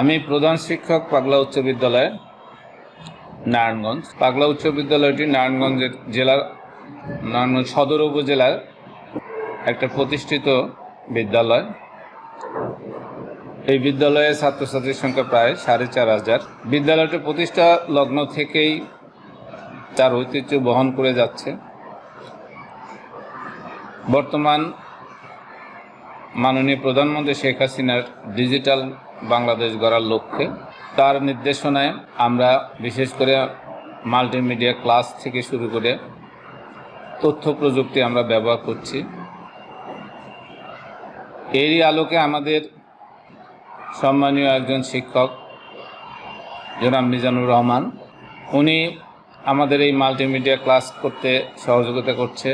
আমি প্রধান শিক্ষক পাগলা উচ্চ বিদ্যালয় নারায়ণগঞ্জ। পাগলা উচ্চ বিদ্যালয়টি নারায়ণগঞ্জের জেলার, নারায়ণগঞ্জ সদর উপজেলার একটা প্রতিষ্ঠিত বিদ্যালয়। এই বিদ্যালয়ে ছাত্রছাত্রীর সংখ্যা প্রায় সাড়ে চার হাজার। বিদ্যালয়টি প্রতিষ্ঠা লগ্ন থেকেই তার ঐতিহ্য বহন করে যাচ্ছে। বর্তমান মাননীয় প্রধানমন্ত্রী শেখ হাসিনার ডিজিটাল বাংলাদেশ গড়ার লক্ষ্যে তার নির্দেশনায় আমরা বিশেষ করে মাল্টিমিডিয়া ক্লাস থেকে শুরু করে তথ্য প্রযুক্তি আমরা ব্যবহার করছি। এরই আলোকে আমাদের সম্মানীয় একজন শিক্ষক, জনাব মিজানুর রহমান, উনি আমাদের এই মাল্টিমিডিয়া ক্লাস করতে সহযোগিতা করছে।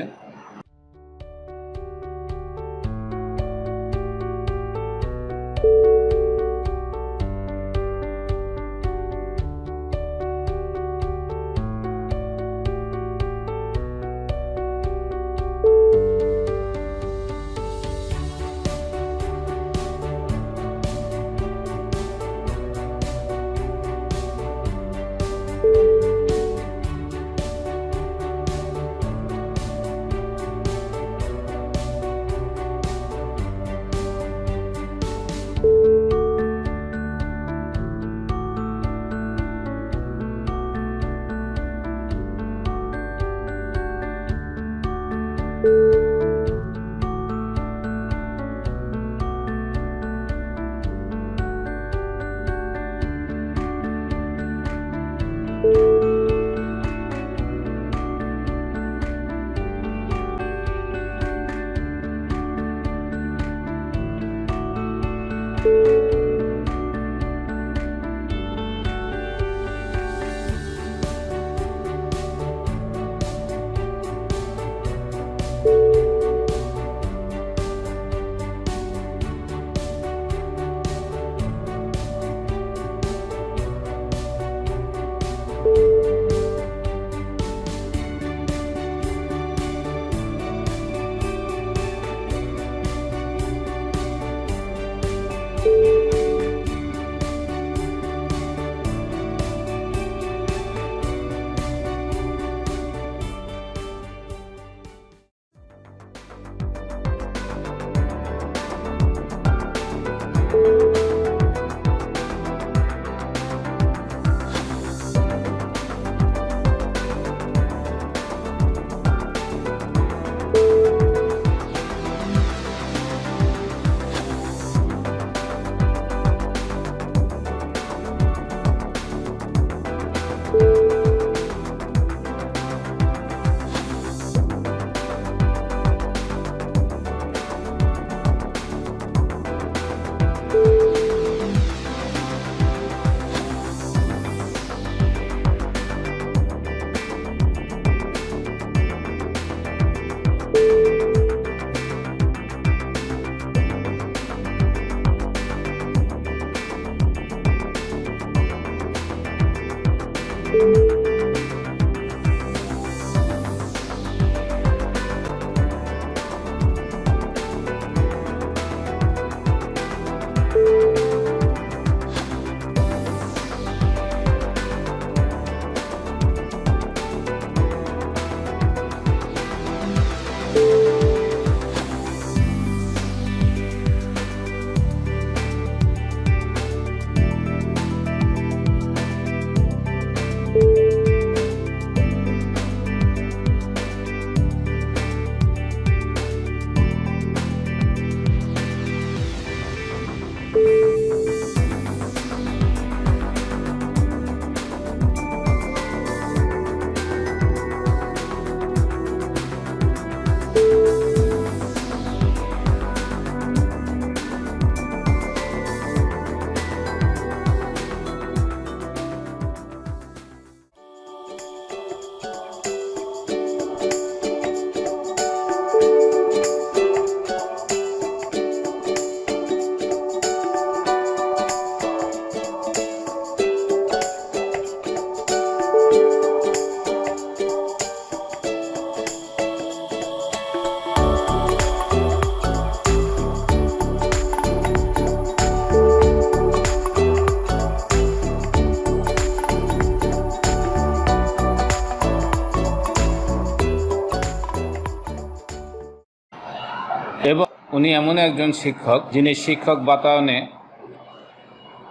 উনি এমন একজন শিক্ষক, যিনি শিক্ষক বাতায়নে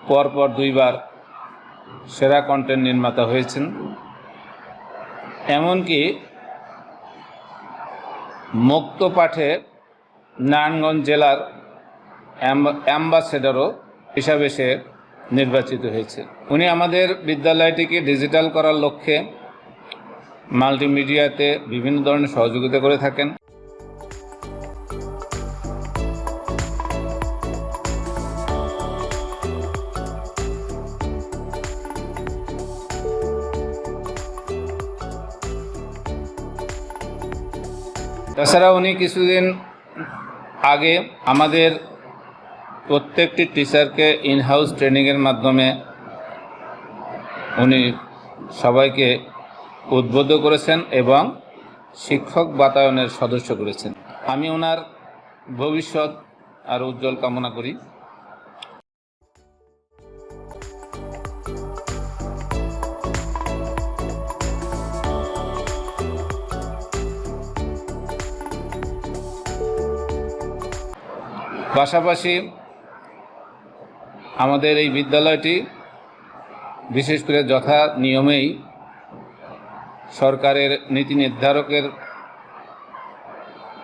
পরপর দুইবার সেরা কন্টেন্ট নির্মাতা হয়েছেন। এমনকি মুক্ত পাঠে নারায়ণগঞ্জ জেলার অ্যাম্বা- অ্যাম্বাসেডরও হিসাবে সে নির্বাচিত হয়েছে। উনি আমাদের বিদ্যালয়টিকে ডিজিটাল করার লক্ষ্যে মাল্টিমিডিয়াতে বিভিন্ন ধরনের সহযোগিতা করে থাকেন। তাছাড়া উনি কিছুদিন আগে আমাদের প্রত্যেকটি টিচারকে ইনহাউস ট্রেনিংয়ের মাধ্যমে উনি সবাইকে উদ্বুদ্ধ করেছেন এবং শিক্ষক বাতায়নের সদস্য করেছেন। আমি ওনার ভবিষ্যৎ আর উজ্জ্বল কামনা করি। পাশাপাশি আমাদের এই বিদ্যালয়টি বিশেষ করে যথা নিয়মেই সরকারের নীতি নির্ধারকের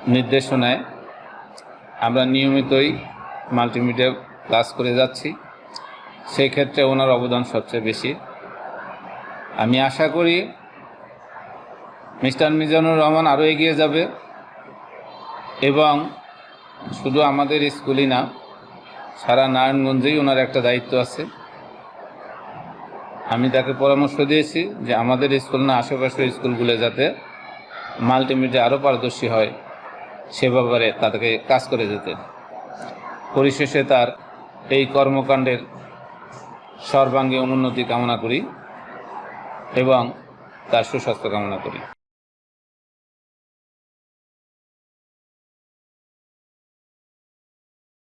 নির্দেশনায় আমরা নিয়মিতই মাল্টিমিডিয়া ক্লাস করে যাচ্ছি। সেই ক্ষেত্রে ওনার অবদান সবচেয়ে বেশি। আমি আশা করি মিস্টার মিজানুর রহমান আরও এগিয়ে যাবে এবং শুধু আমাদের স্কুলই না, সারা নারায়ণগঞ্জেই ওনার একটা দায়িত্ব আছে। আমি তাকে পরামর্শ দিয়েছি যে আমাদের স্কুল না, আশেপাশের স্কুলগুলো যাতে মাল্টিমিডিয়া আরও পারদর্শী হয়, সে ব্যাপারে তাদেরকে কাজ করে যেতে। পরিশেষে তার এই কর্মকাণ্ডের সর্বাঙ্গীন উন্নতি কামনা করি এবং তার সুস্বাস্থ্য কামনা করি।